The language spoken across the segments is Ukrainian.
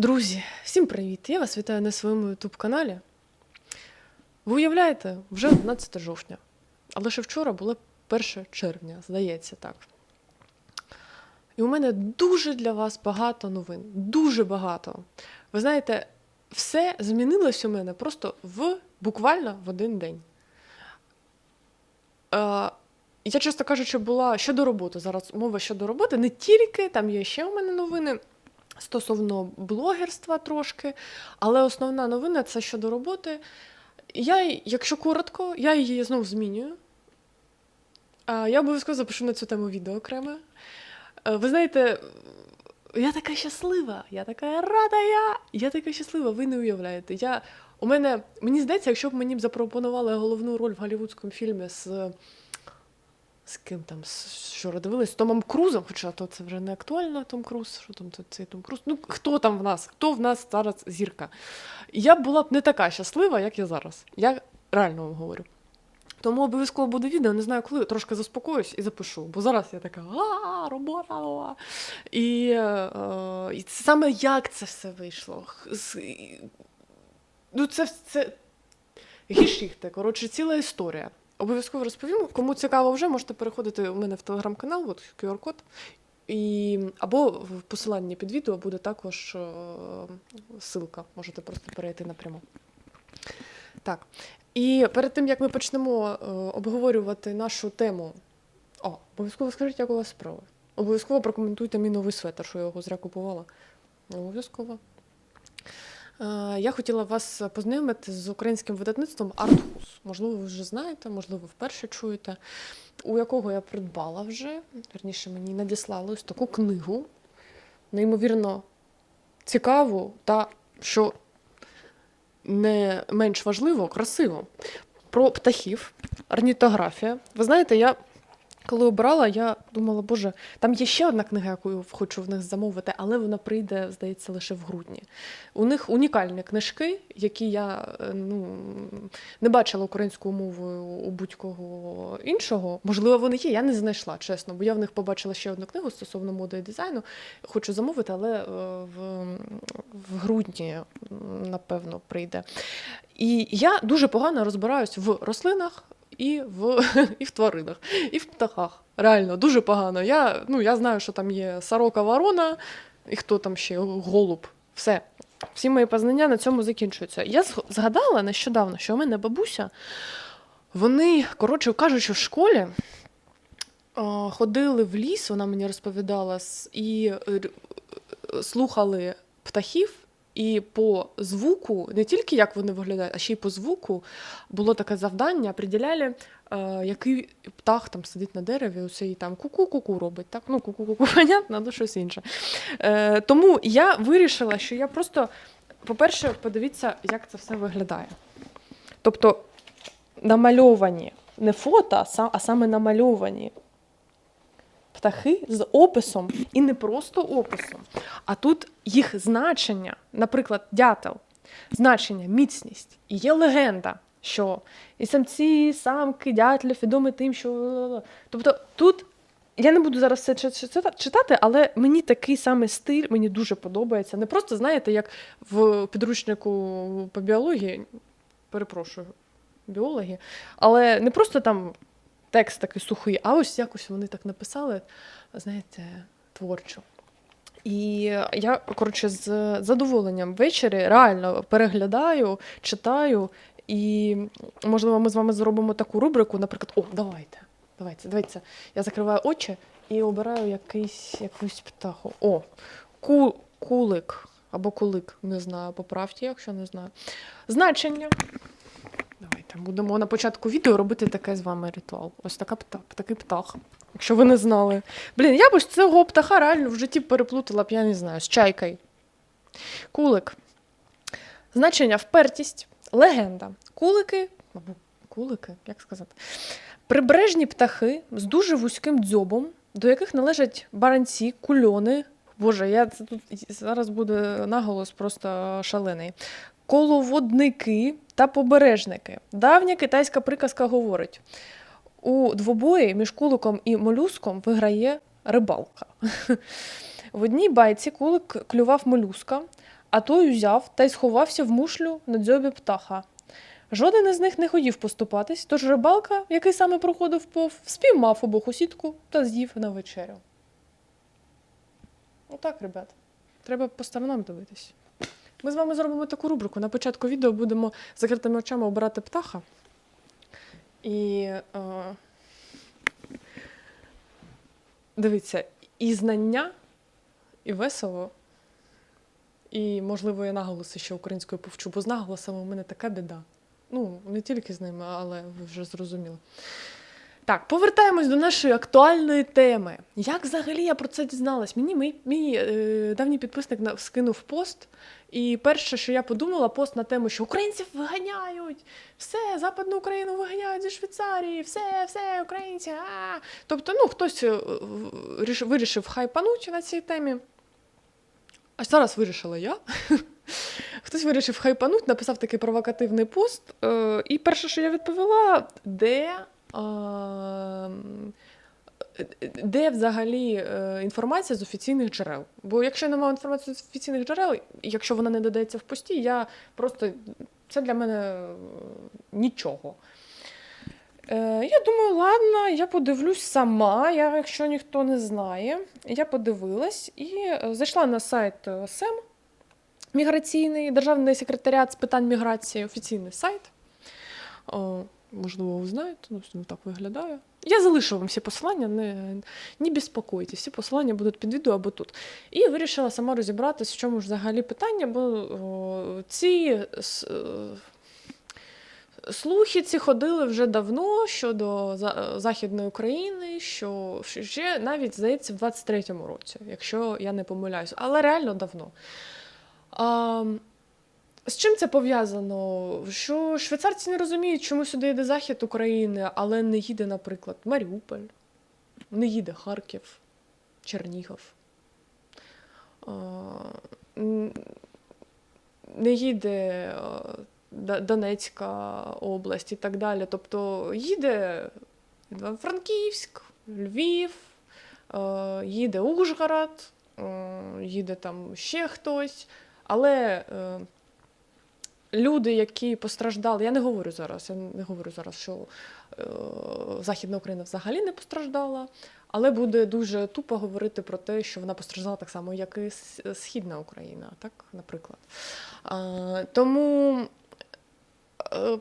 Друзі, всім привіт! Я вас вітаю на своєму youtube каналі. Ви уявляєте, вже 11 жовтня, але ще вчора було 1 червня, здається так. І у мене дуже для вас багато новин. Дуже багато. Ви знаєте, все змінилось у мене просто в буквально в один день. Е, я, чесно кажучи, була щодо роботи. Зараз мова щодо роботи. Не тільки там є ще у мене новини стосовно блогерства трошки, але основна новина це щодо роботи. Я, якщо коротко, я її знову змінюю. Я обов'язково запишу на цю тему відео окреме. Ви знаєте, я така щаслива, я така рада, я, я така щаслива, ви не уявляєте. Я, у мене, мені здається, якщо б мені б запропонували головну роль в голівудському фільмі з. З ким там, що дивились, з Томом Крузом, хоча то це вже не актуально, Том Круз, що там цей Том Круз. Ну, хто там в нас? Хто в нас зараз зірка? Я була б не така щаслива, як я зараз. Я реально вам говорю. Тому обов'язково буде відео, не знаю коли, трошки заспокоюсь і запишу. Бо зараз я така а робота. нова». І, е, і саме як це все вийшло. Ну, це, це гішіхте, коротше, ціла історія. Обов'язково розповім. Кому цікаво вже, можете переходити у мене в телеграм-канал, от QR-код. І, або в посиланні під відео буде також е, ссылка. Можете просто перейти напряму. Так. І перед тим, як ми почнемо е, обговорювати нашу тему. О, обов'язково скажіть, як у вас справи. Обов'язково прокоментуйте мій новий светр, що я його зря купувала. Обов'язково. Е, Я хотіла вас познайомити з українським видавництвом Артхус. Можливо, ви вже знаєте, можливо, вперше чуєте, у якого я придбала вже, верніше, мені надіслали ось таку книгу, неймовірно цікаву та, що не менш важливо, красиво. Про птахів, орнітографія. Ви знаєте, я коли обирала, я думала, боже, там є ще одна книга, яку хочу в них замовити, але вона прийде, здається, лише в грудні. У них унікальні книжки, які я е, ну, не бачила українською мовою у будь-кого іншого. Можливо, вони є, я не знайшла, чесно, бо я в них побачила ще одну книгу стосовно моди і дизайну. Хочу замовити, але е, в, в грудні, напевно, прийде. І я дуже погано розбираюсь в рослинах. І в, і в тваринах, і в птахах. Реально, дуже погано. Я, ну, я знаю, що там є сорока ворона, і хто там ще голуб. Все. Всі мої познання на цьому закінчуються. Я зг- згадала нещодавно, що у мене бабуся, вони, коротше кажучи, в школі ходили в ліс, вона мені розповідала, і слухали птахів. І по звуку, не тільки як вони виглядають, а ще й по звуку було таке завдання, приділяли, е, який птах там сидить на дереві, усе і там ку-ку-ку-ку робить. Так? Ну, ку-ку-ку, понятно, але щось інше. Е, тому я вирішила, що я просто, по-перше, подивіться, як це все виглядає. Тобто намальовані не фото, а саме намальовані птахи з описом, і не просто описом, а тут їх значення, наприклад, дятел, значення, міцність. І є легенда, що і самці, і самки дятлів відомі тим, що. Тобто тут. Я не буду зараз чи- читати, але мені такий самий стиль мені дуже подобається. Не просто, знаєте, як в підручнику по біології, перепрошую, біологи, але не просто там текст такий сухий, а ось якось вони так написали, знаєте, творчо. І я, коротше, з задоволенням ввечері реально переглядаю, читаю, і, можливо, ми з вами зробимо таку рубрику, наприклад, о, давайте, давайте, дивіться. Я закриваю очі і обираю якийсь, якусь птаху. О, ку, кулик або кулик, не знаю, поправте, якщо не знаю. Значення. Будемо на початку відео робити таке з вами ритуал. Ось така птах, такий птах. Якщо ви не знали. Блін, я б ось цього птаха реально в житті переплутала б, я не знаю, з чайкою. Кулик. Значення впертість, легенда. Кулики, кулики, як сказати, прибережні птахи з дуже вузьким дзьобом, до яких належать баранці, кульони. Боже, я це тут зараз буде наголос просто шалений. Коловодники та побережники. Давня китайська приказка говорить: у двобої між куликом і молюском виграє рибалка. В одній байці кулик клював молюска, а той узяв та й сховався в мушлю на дзьобі птаха. Жоден із них не хотів поступатись, тож рибалка, який саме проходив пов, спіймав обох у сітку та з'їв на вечерю. Отак, ребят. Треба по сторонам дивитись. Ми з вами зробимо таку рубрику. На початку відео будемо закритими очами обирати птаха. І е, дивіться, і знання, і весело, і, можливо, я наголоси ще українською повчу, бо з наголосами у мене така біда. Ну, не тільки з ними, але ви вже зрозуміли. Так, повертаємось до нашої актуальної теми. Як взагалі я про це дізналась? Мені мій, мій е, давній підписник на- скинув пост, і перше, що я подумала, пост на тему, що українців виганяють, все, Западну Україну виганяють зі Швейцарії, все, все, українці. А. Тобто, ну, хтось е, ріш- вирішив хайпануть на цій темі. А зараз вирішила я. Хтось вирішив хайпануть, написав такий провокативний пост. Е, і перше, що я відповіла, де, де взагалі е, інформація з офіційних джерел. Бо якщо немає інформації з офіційних джерел, якщо вона не додається в пості, я просто це для мене е, нічого. Е, я думаю, ладно, я подивлюсь сама, якщо ніхто не знає. Я подивилась і е, зайшла на сайт е, СЕМ міграційний, Державний секретаріат з питань міграції, офіційний сайт. Можливо, ви знаєте, ну, так виглядає. Я залишу вам всі посилання, не, не безпокойтесь, всі посилання будуть під відео або тут. І вирішила сама розібратися, в чому ж взагалі питання, бо о, ці с- е, слухи ці ходили вже давно щодо за- Західної України, що ще навіть, здається, в 23-му році, якщо я не помиляюсь, але реально давно. А, з чим це пов'язано? Що швейцарці не розуміють, чому сюди йде захід України, але не їде, наприклад, Маріуполь, не їде Харків, Чернігів, не їде Донецька область і так далі. Тобто їде Івано-Франківськ, Львів, їде Ужгород, їде там ще хтось. Але е, люди, які постраждали, я не говорю зараз, я не говорю зараз, що е, Західна Україна взагалі не постраждала, але буде дуже тупо говорити про те, що вона постраждала так само, як і Східна Україна, так, наприклад. Е, тому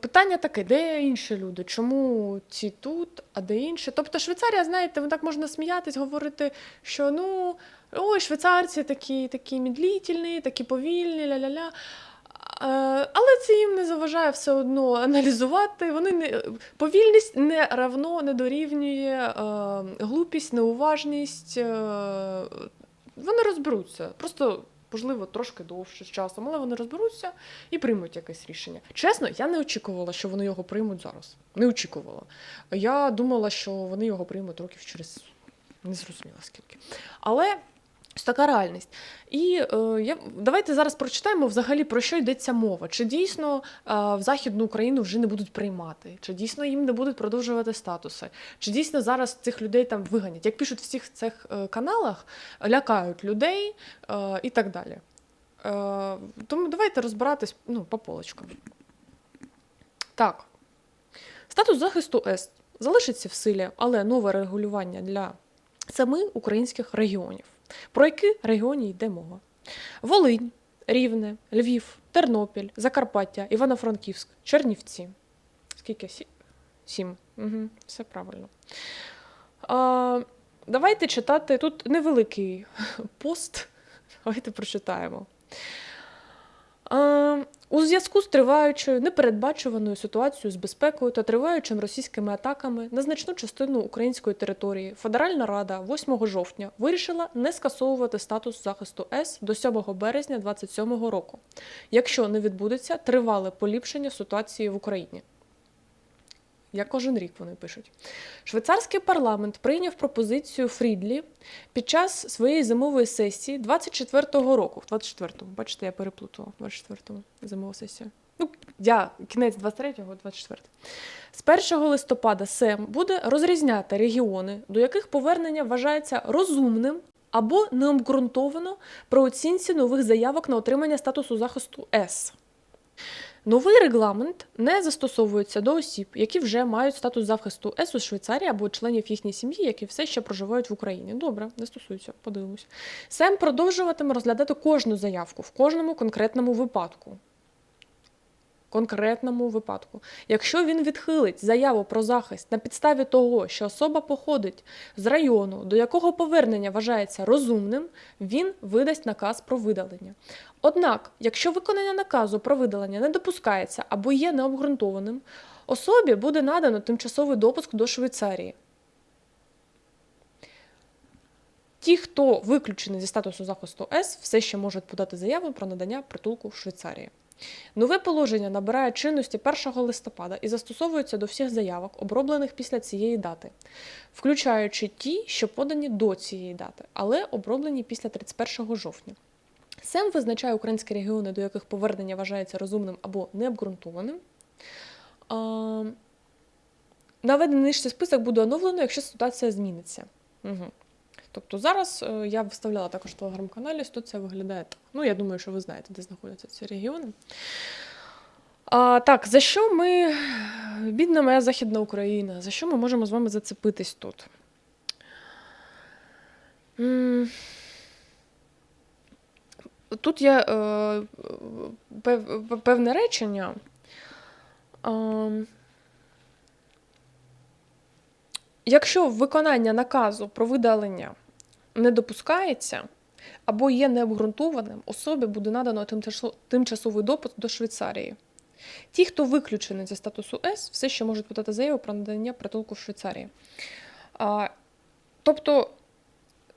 питання таке: де інші люди? Чому ці тут, а де інші? Тобто Швейцарія, знаєте, так можна сміятись, говорити, що ну. Ой, швейцарці такі, такі медлительні, такі повільні, ля-ля-ля. Е, Але це їм не заважає все одно аналізувати. Вони не повільність не равно не дорівнює е, глупість, неуважність. Е, вони розберуться. Просто, можливо, трошки довше з часом, але вони розберуться і приймуть якесь рішення. Чесно, я не очікувала, що вони його приймуть зараз. Не очікувала. Я думала, що вони його приймуть років через не зрозуміла скільки. Але ось така реальність. І е, я, давайте зараз прочитаємо взагалі про що йдеться мова. Чи дійсно е, в Західну Україну вже не будуть приймати, чи дійсно їм не будуть продовжувати статуси, чи дійсно зараз цих людей там виганять. Як пишуть в всіх цих е, каналах, лякають людей е, і так далі. Е, тому давайте розбиратись ну, по полочкам. Так. Статус захисту С залишиться в силі, але нове регулювання для семи українських регіонів. Про які регіоні йде мова? Волинь, Рівне, Львів, Тернопіль, Закарпаття, Івано-Франківськ, Чернівці. Скільки? сім? Сім. Угу, все правильно. А, давайте читати. Тут невеликий пост. Давайте прочитаємо. А, у зв'язку з триваючою непередбачуваною ситуацією з безпекою та триваючим російськими атаками на значну частину української території Федеральна Рада 8 жовтня вирішила не скасовувати статус захисту С до 7 березня 2027 року, якщо не відбудеться тривале поліпшення ситуації в Україні. Як кожен рік вони пишуть. Швейцарський парламент прийняв пропозицію Фрідлі під час своєї зимової сесії 24-го року. В 24-му, бачите, я переплутала. В 24-му зимова сесія. Ну, я кінець 23-го, 24 З 1 листопада СЕМ буде розрізняти регіони, до яких повернення вважається розумним або необґрунтовано при оцінці нових заявок на отримання статусу захисту С. Новий регламент не застосовується до осіб, які вже мають статус захисту С у Швейцарії або членів їхньої сім'ї, які все ще проживають в Україні. Добре, не стосується, подивимось. СЕМ продовжуватиме розглядати кожну заявку в кожному конкретному випадку. Конкретному випадку. Якщо він відхилить заяву про захист на підставі того, що особа походить з району, до якого повернення вважається розумним, він видасть наказ про видалення. Однак, якщо виконання наказу про видалення не допускається або є необґрунтованим, особі буде надано тимчасовий допуск до Швейцарії. Ті, хто виключений зі статусу захисту С, все ще можуть подати заяву про надання притулку в Швейцарії. Нове положення набирає чинності 1 листопада і застосовується до всіх заявок, оброблених після цієї дати, включаючи ті, що подані до цієї дати, але оброблені після 31 жовтня. СЕМ визначає українські регіони, до яких повернення вважається розумним або необґрунтованим. Наведений нижче список буде оновлено, якщо ситуація зміниться. Угу. Тобто зараз е, я виставляла також в телеграм-каналі, тут це виглядає так. Ну, я думаю, що ви знаєте, де знаходяться ці регіони. А, так, за що ми, бідна моя Західна Україна, за що ми можемо з вами зацепитись тут? Тут є е, пев- певне речення. Якщо виконання наказу про видалення не допускається або є необґрунтованим, особі буде надано тимчасовий допуск до Швейцарії. Ті, хто виключений зі статусу С, все ще можуть подати заяву про надання притулку в Швейцарії. А, тобто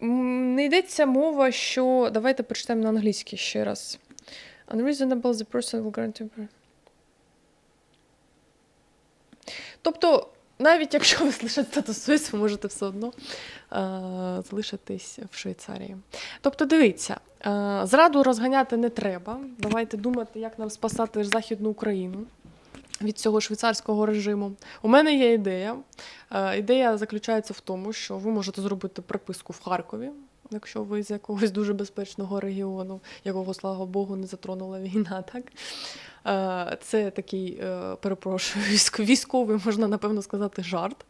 не йдеться мова, що давайте прочитаємо на англійській ще раз. Unreasonable the person will grant you- Тобто, навіть якщо ви залишите статус Суїц, ви можете все одно е, залишитись в Швейцарії. Тобто, дивіться, е, зраду розганяти не треба. Давайте думати, як нам спасати Західну Україну від цього швейцарського режиму. У мене є ідея. Е, ідея заключається в тому, що ви можете зробити приписку в Харкові. Якщо ви з якогось дуже безпечного регіону, якого, слава Богу, не затронула війна, так? Е, Це такий, е, перепрошую, військовий, можна напевно сказати, жарт.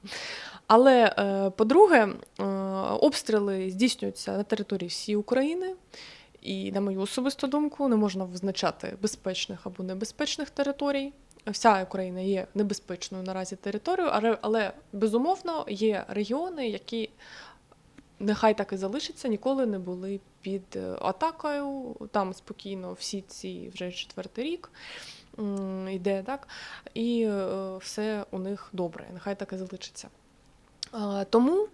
Але, е, по-друге, обстріли здійснюються на території всієї України. І, на мою особисту думку, не можна визначати безпечних або небезпечних територій. Вся Україна є небезпечною наразі територією, але безумовно є регіони, які нехай так і залишиться, ніколи не були під е, атакою. Там спокійно всі ці вже четвертий рік йде, так? І е, все у них добре, нехай так і залишиться. Тому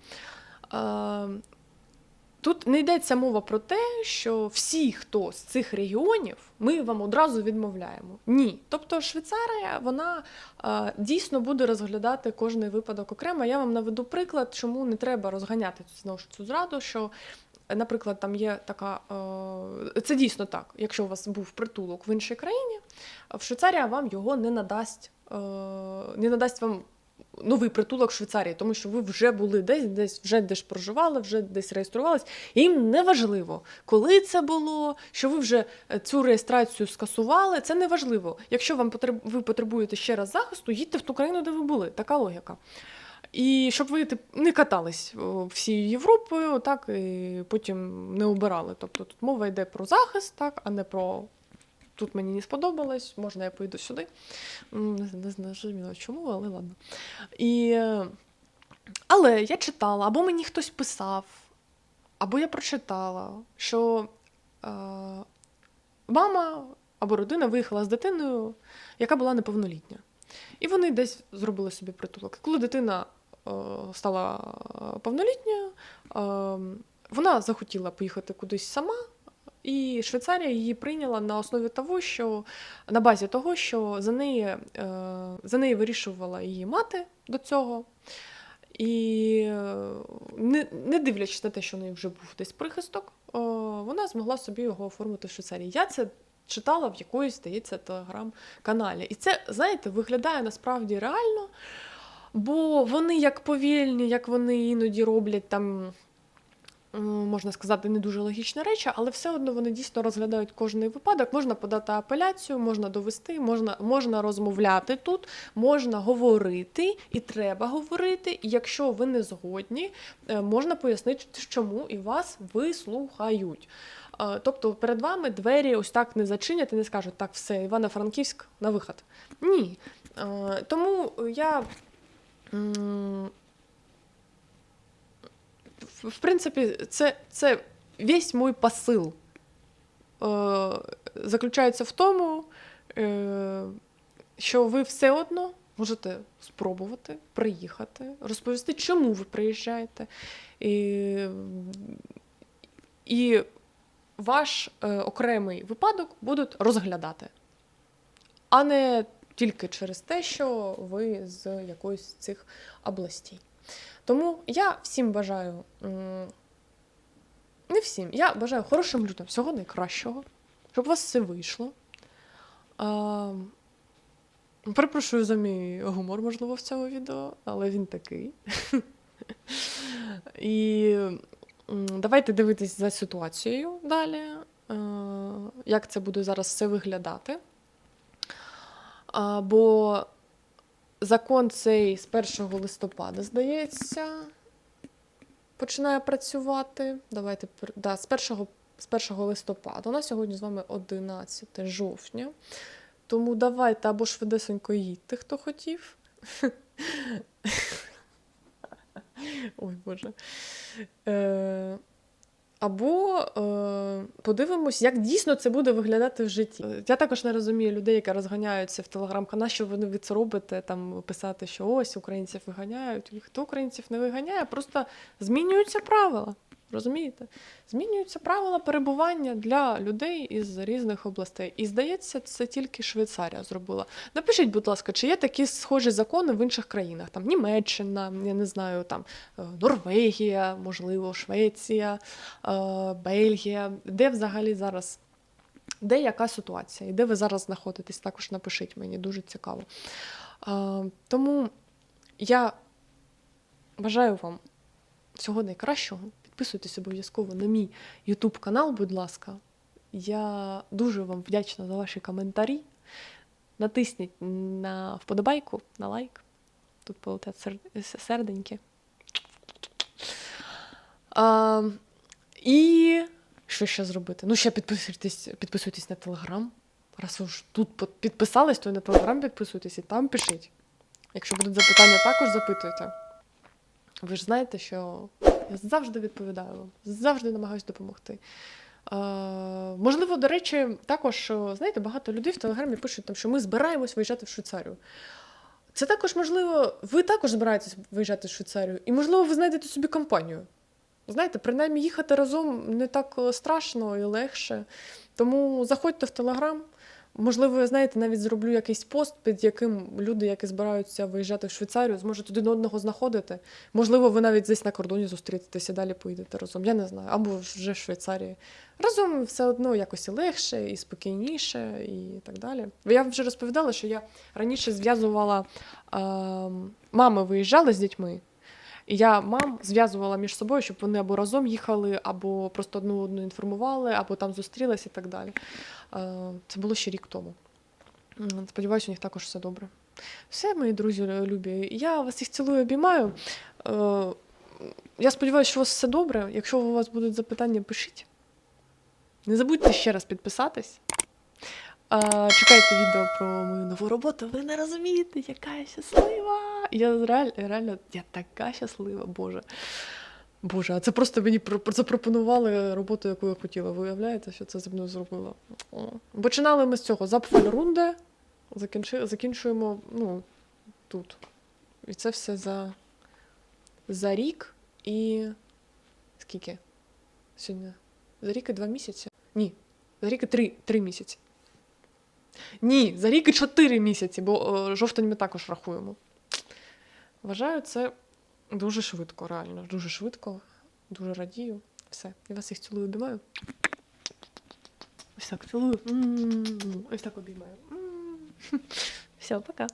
а, тут не йдеться мова про те, що всі, хто з цих регіонів, ми вам одразу відмовляємо. Ні. Тобто Швейцарія, вона а, дійсно буде розглядати кожний випадок окремо. Я вам наведу приклад, чому не треба розганяти знову цю зраду. що Наприклад, там є така, е, це дійсно так. Якщо у вас був притулок в іншій країні, в Швейцарія вам його не надасть, е, не надасть вам новий притулок в Швейцарії, тому що ви вже були десь, десь вже десь проживали, вже десь реєструвались. Їм не важливо, коли це було, що ви вже е, цю реєстрацію скасували. Це не важливо. Якщо вам потреб... ви потребуєте ще раз захисту, їдьте в ту країну, де ви були. Така логіка. І щоб ви не катались всією Європою, так і потім не обирали. Тобто тут мова йде про захист, так, а не про тут мені не сподобалось, можна я поїду сюди. Не, зрозуміло чому, але ладно. І, але я читала, або мені хтось писав, або я прочитала, що е, мама або родина виїхала з дитиною, яка була неповнолітня. І вони десь зробили собі притулок. Коли дитина е, стала повнолітньою, е, вона захотіла поїхати кудись сама, і Швейцарія її прийняла на основі того, що на базі того, що за неї, е, за неї вирішувала її мати до цього. І е, не, не дивлячись на те, що у неї вже був десь прихисток, е, вона змогла собі його оформити в Швейцарії. Я це читала в якоїсь, здається, телеграм-каналі. І це, знаєте, виглядає насправді реально, бо вони як повільні, як вони іноді роблять там можна сказати, не дуже логічні речі, але все одно вони дійсно розглядають кожний випадок. Можна подати апеляцію, можна довести, можна, можна розмовляти тут, можна говорити, і треба говорити. І якщо ви не згодні, е, можна пояснити, чому і вас вислухають. Е, Тобто перед вами двері ось так не зачинять і не скажуть, так, все, Івано-Франківськ на виход. Ні. Е, Тому я. В принципі, це, це весь мій посил е, заключається в тому, е, що ви все одно можете спробувати приїхати, розповісти, чому ви приїжджаєте. І, і ваш е, окремий випадок будуть розглядати, а не тільки через те, що ви з якоїсь цих областей. Тому я всім бажаю. Не всім, я бажаю хорошим людям всього найкращого, щоб у вас все вийшло. А, перепрошую за мій гумор, можливо, в цьому відео, але він такий. І давайте дивитись за ситуацією далі, як це буде зараз все виглядати. Бо закон цей з 1 листопада, здається, починає працювати. Давайте да, з 1, з 1 листопада. У нас сьогодні з вами 11 жовтня. Тому давайте або швидесенько їдьте, хто хотів. Ой, Боже. Е, або е, подивимось, як дійсно це буде виглядати в житті. Е, Я також не розумію людей, які розганяються в телеграм-каналі, що вони від це робите, там писати, що ось українців виганяють. Хто українців не виганяє, просто змінюються правила. Розумієте? Змінюються правила перебування для людей із різних областей. І здається, це тільки Швейцарія зробила. Напишіть, будь ласка, чи є такі схожі закони в інших країнах? Там Німеччина, я не знаю, там е, Норвегія, можливо, Швеція, е, Бельгія. Де взагалі зараз? Де яка ситуація? І де ви зараз знаходитесь? Також напишіть мені, дуже цікаво. Е, Тому я бажаю вам всього найкращого. Підписуйтесь обов'язково на мій YouTube канал, будь ласка. Я дуже вам вдячна за ваші коментарі. Натисніть на вподобайку, на лайк. Тут полетять сер- серденьки. І що ще зробити? Ну, ще підписуйтесь, підписуйтесь на телеграм. Раз ви ж тут підписались, то і на телеграм підписуйтесь і там пишіть. Якщо будуть запитання, також запитуйте. Ви ж знаєте, що я завжди відповідаю вам, завжди намагаюся допомогти. Е, можливо, до речі, також, е, знаєте, багато людей в Телеграмі пишуть, там, що ми збираємось виїжджати в Швейцарію. Це також можливо, ви також збираєтесь виїжджати в Швейцарію, і, можливо, ви знайдете собі компанію. Знаєте, принаймні їхати разом не так е, страшно і легше. Тому заходьте в Телеграм. Можливо, я знаєте, навіть зроблю якийсь пост, під яким люди, які збираються виїжджати в Швейцарію, зможуть один одного знаходити. Можливо, ви навіть десь на кордоні зустрітетеся, далі поїдете разом. Я не знаю, або вже в Швейцарії. Разом все одно якось і легше, і спокійніше, і так далі. Я вже розповідала, що я раніше зв'язувала е, мами виїжджали з дітьми. І я мам зв'язувала між собою, щоб вони або разом їхали, або просто одну одну інформували, або там зустрілися і так далі. Е, Це було ще рік тому. Сподіваюся, у них також все добре. Все, мої друзі любі. Я вас всіх цілую, обіймаю. Е, Я сподіваюся, що у вас все добре. Якщо у вас будуть запитання, пишіть. Не забудьте ще раз підписатись. Е, Чекайте відео про мою нову роботу. Ви не розумієте, яка я щаслива. Я реально, реально я така щаслива, Боже. Боже, а це просто мені запропонували роботу, яку я хотіла. Ви уявляєте, що це зі мною зробило? Починали ми з цього Запфальрунде, закінчуємо ну, тут. І це все за, за рік і. Скільки? Сьогодні? За рік і два місяці? Ні. За рік і три, три місяці. Ні, за рік і чотири місяці, бо о, жовтень ми також рахуємо. Вважаю, це дуже швидко, реально. Дуже швидко, дуже радію. Все. Я вас їх цілую, обіймаю. Ось так цілую. Ось так обіймаю. Все, пока.